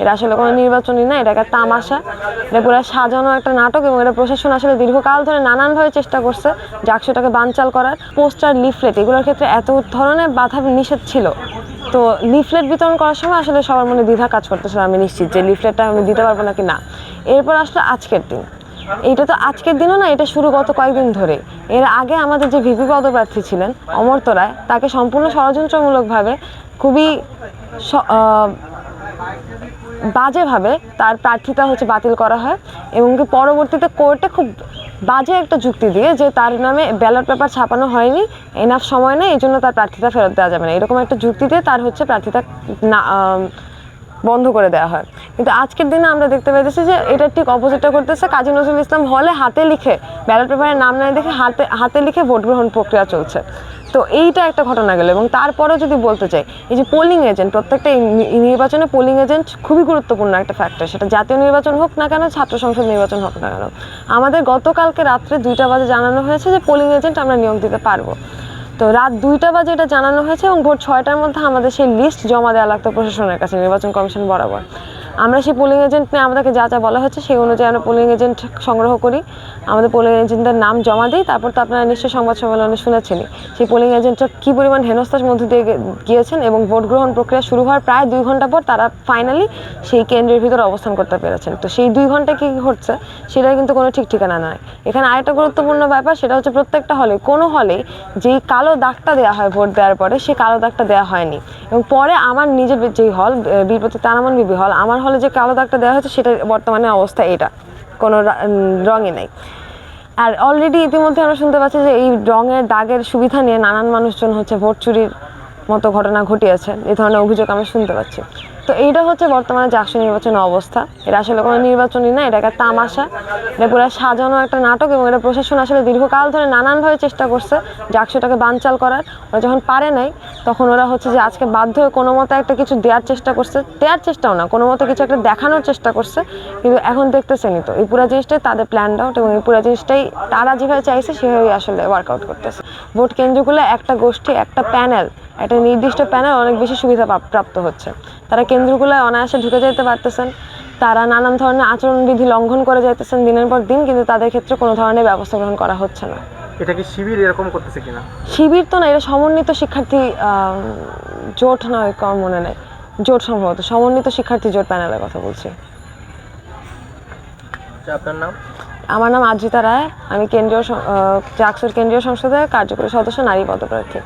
এটা আসলে কোনো নির্বাচনই না এটা একটা তামাশা। এটা পুরো সাজানো একটা নাটক এবং এটা প্রশাসন আসলে দীর্ঘকাল ধরে নানানভাবে চেষ্টা করছে জাকসুটাকে বানচাল করার। পোস্টার, লিফলেট, এগুলোর ক্ষেত্রে এত ধরনের বাধা নিষেধ ছিল। তো লিফলেট বিতরণ করার সময় আসলে সবার মনে দ্বিধা কাজ করতেছিল, আমি নিশ্চিত যে লিফলেটটা আমি দিতে পারব নাকি না। এরপর আসলে আজকের দিন। এইটা তো আজকের দিনও না, এটা শুরু গত কয়েকদিন ধরে। এর আগে আমাদের যে ভিপি পদপ্রার্থী ছিলেন অমর্ত রায়, তাকে সম্পূর্ণ ষড়যন্ত্রমূলকভাবে খুবই বাজেভাবে তার প্রার্থিতা হচ্ছে বাতিল করা হয় এবং কি পরবর্তীতে কোর্টে খুব বাজে একটা যুক্তি দিয়ে যে তার নামে ব্যালট পেপার ছাপানো হয়নি এনাফ সময় নেই, এই জন্য তার প্রার্থিতা ফেরত দেওয়া যাবে না। এরকম একটা যুক্তি দিয়ে তার হচ্ছে প্রার্থিতা না বন্ধ করে দেওয়া হয়। কিন্তু আজকের দিনে আমরা দেখতে পাইতেছি যে এটা ঠিক অপোজিটটা করতেছে। কাজী নজরুল ইসলাম হলে হাতে লিখে ব্যালট পেপারের নাম না দেখে হাতে হাতে লিখে ভোট গ্রহণ প্রক্রিয়া চলছে। তো এইটা একটা ঘটনা গেল এবং তারপরেও যদি বলতে চাই, এই যে পোলিং এজেন্ট প্রত্যেকটা নির্বাচনে পোলিং এজেন্ট খুবই গুরুত্বপূর্ণ একটা ফ্যাক্টর সেটা জাতীয় নির্বাচন হোক না কেন, ছাত্র সংসদ নির্বাচন হোক না কেন। আমাদের গতকালকে রাত্রে দুইটা বাজে জানানো হয়েছে যে পোলিং এজেন্ট আমরা নিয়োগ দিতে পারব। তো রাত দুইটা বাজে এটা জানানো হয়েছে এবং ভোর ছয়টার মধ্যে আমাদের সেই লিস্ট জমা দেওয়া লাগতো প্রশাসনের কাছে, নির্বাচন কমিশন বরাবর। আমরা সেই পোলিং এজেন্ট নিয়ে আমাদেরকে যা যা বলা হচ্ছে সেই অনুযায়ী আমরা পোলিং এজেন্ট সংগ্রহ করি। আমাদের পোলিং এজেন্টদের নাম জমা দিই, তারপর তো আপনারা নিশ্চয়ই সংবাদ সম্মেলনে শুনেছেনই। সেই পোলিং এজেন্টরা কী পরিমাণ হেনস্থার মধ্যে দিয়ে গিয়েছেন এবং ভোট গ্রহণ প্রক্রিয়া শুরু হওয়ার প্রায় দুই ঘণ্টা পর তারা ফাইনালি সেই কেন্দ্রের ভিতরে অবস্থান করতে পেরেছেন। তো সেই দুই ঘণ্টা কী ঘটছে সেটার কিন্তু কোনো ঠিক ঠিকানা নয় এখানে আরেকটা গুরুত্বপূর্ণ ব্যাপার, সেটা হচ্ছে প্রত্যেকটা হলে কোনো হলে যেই কালো দাগটা দেওয়া হয় ভোট দেওয়ার পরে সেই কালো দাগটা দেওয়া হয়নি। এবং পরে আমার নিজের যেই হল বিপতি তারামান বিবি হল আমার হলে যে কালো দাগটা দেওয়া হয়েছে সেটা বর্তমানে অবস্থা এটা। কোনো রঙে নেই। আর অলরেডি ইতিমধ্যে আমরা শুনতে পাচ্ছি যে এই রঙের দাগের সুবিধা নিয়ে নানান মানুষজন হচ্ছে ভোট চুরির মতো ঘটনা ঘটিয়েছে। এ ধরনের অভিযোগ আমরা শুনতে পাচ্ছি। তো এইটা হচ্ছে বর্তমানে জাকসু নির্বাচনের অবস্থা। এটা আসলে কোনো নির্বাচনই না এটা একটা তামাশা। এটা পুরো সাজানো একটা নাটক এবং এটা প্রশাসন আসলে দীর্ঘকাল ধরে নানানভাবে চেষ্টা করছে জাকসুটাকে বানচাল করার। ওরা যখন পারে নাই, তখন ওরা হচ্ছে যে আজকে বাধ্য হয়ে কোনো মতে একটা কিছু দেওয়ার চেষ্টা করছে। দেওয়ার চেষ্টাও না, কোনো মতে কিছু একটা দেখানোর চেষ্টা করছে, কিন্তু এখন দেখতেছেনই তো। এই পুরো জিনিসটাই তাদের প্ল্যান আউট এবং এই পুরো জিনিসটাই তারা যেভাবে চাইছে, সেভাবেই আসলে ওয়ার্কআউট করতেছে। ভোট কেন্দ্রগুলো একটা গোষ্ঠী একটা প্যানেল। একটা নির্দিষ্ট প্যানেল অনেক বেশি সুবিধা প্রাপ্ত হচ্ছে। তারা কেন্দ্রগুলোয় অনায়াসে ঢুকে যেতে পারতেছেন। তারা নানান ধরনের আচরণবিধি লঙ্ঘন করে যাইতেছেন দিনের পর দিন কিন্তু তাদের ক্ষেত্রে কোনো ধরনের ব্যবস্থা গ্রহণ করা হচ্ছে না। এটা কি শিবির এরকম করতেছে কিনা? শিবির তো না এটা সমন্বিত শিক্ষার্থী জোট নয় কম মনে নেই। জোট সম্ভবত সমন্বিত শিক্ষার্থী জোট প্যানেলের কথা বলছি। আচ্ছা, আপনার নাম? আমার নাম আজিতা রায়। আমি কেন্দ্রীয় চাকসুর কেন্দ্রীয় সংসদের কার্যকরী সদস্য নারী পদপ্রার্থী।